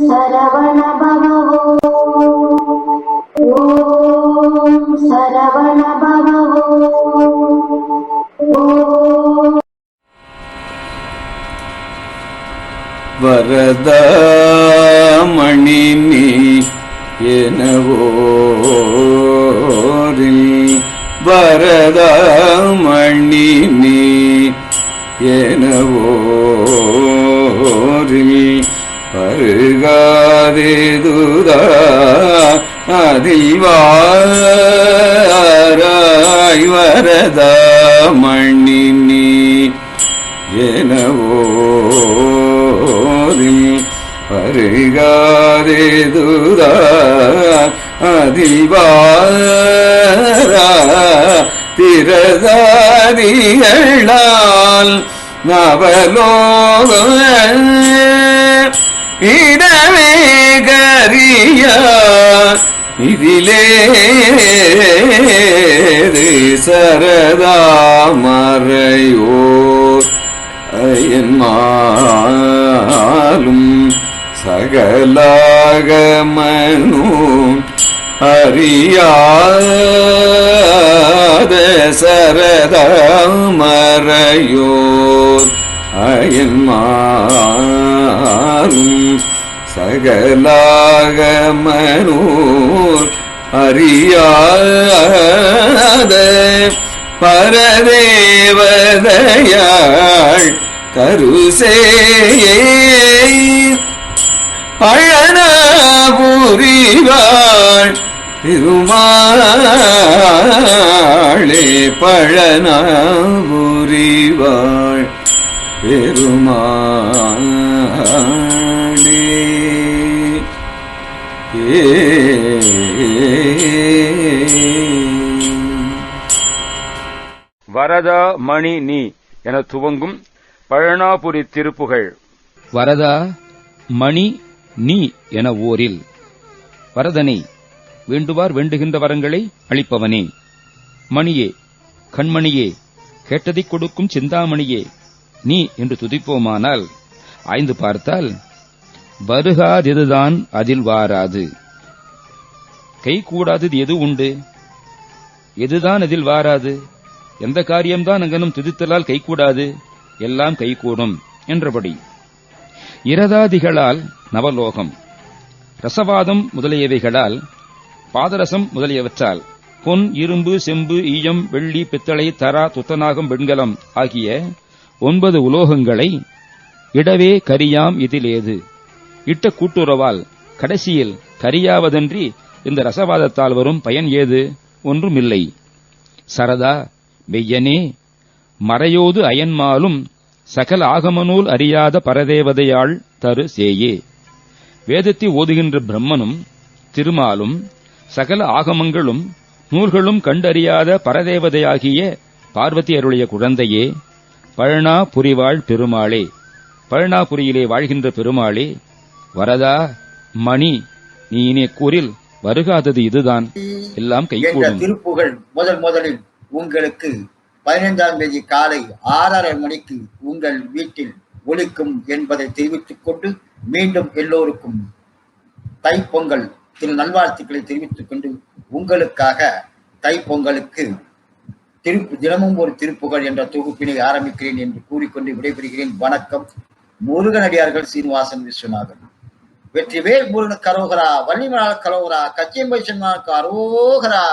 சரவண பவோ ஓம் சரவண பவோ ஓம் நீ எனவோரில் வரதாமணி நீ எனவோரில் பருகாதேதுதா அதில் வாராய் வரதமணி நீ எனவோரில் திரதாதிகளால் நவலோக இடமே கரியா இதிலே சரதாமரையோர் அயன்மாலும் சகலாகமனும் அறியாத சரதா சரதமரையோர் அயன்மாலும் சகலாகமனூர் அறியாத பரதேவதையாள் கருசேயே பழனபுரிவாள் திருமாளே பழனபுரிவாள். பெருமாளே. ஏ. வரத மணி நீ என துவங்கும் பழனாபுரி திருப்புகழ். வரதா மணி நீ என ஓரில். வரதனை வேண்டுவார் வேண்டுகின்ற வரங்களை அளிப்பவனே. மணியே கண்மணியே கேட்டதைக் கொடுக்கும் சிந்தாமணியே. நீ என்று துதிப்போமானால் ஆய்ந்து பார்த்தால் வருகாதெதுதான் அதில் வாராது. கை கூடாதது எது உண்டு? எதுதான் அதில் வாராது? எந்த காரியம்தான் அங்கனும் துதித்தலால் கைகூடாது எல்லாம் கைகூடும் என்றபடி. இரதாதிகளால் நவலோகம். ரசவாதம் முதலியவைகளால் பாதரசம் முதலியவற்றால் பொன் இரும்பு செம்பு ஈயம் வெள்ளி பித்தளை தரா துத்தநாகம் வெண்கலம் ஆகிய ஒன்பது உலோகங்களை இடவே கரியாம் இதிலேது. இட்ட கூட்டுறவால் கடைசியில் கரியாவதன்றி இந்த ரசவாதத்தால் வரும் பயன் ஏது? ஒன்றுமில்லை. சரதா மெய்யனே மறையோது அயன்மாலும் சகல ஆகமநூல் அறியாத பரதேவதையாள் தரு சேயே. வேதத்தை ஓதுகின்ற பிரம்மனும் திருமாலும் சகல ஆகமங்களும் நூல்களும் கண்டறியாத பரதேவதையாகிய பார்வதி அருளிய குழந்தையே பழனா புரிவாள் பெருமாளே. பழனாபுரியிலே வாழ்கின்ற பெருமாளே வரதா மணி நீ இனே கூறில் வருகாதது இதுதான். எல்லாம் கைகூடும் திருப்புகழ் முதல் முதலில் உங்களுக்கு பதினைந்தாம் தேதி காலை ஆறரை மணிக்கு உங்கள் வீட்டில் ஒலிக்கும் என்பதை தெரிவித்துக் கொண்டு மீண்டும் எல்லோருக்கும் தைப்பொங்கல் திரு நல்வாழ்த்துக்களை தெரிவித்துக் கொண்டு உங்களுக்காக தைப்பொங்கலுக்கு திருப்பு தினமும் ஒரு திருப்புகழ் என்ற தொகுப்பினை ஆரம்பிக்கிறேன் என்று கூறிக்கொண்டு விடைபெறுகிறேன். வணக்கம். முருகனடியார்கள் சீனிவாசன் விஸ்வநாதன். வெற்றிவேல் முருகன் கரோகரா வள்ளிமலா கரோகரா கச்சியம்பை சொன்னாருக்கு அரோகரா.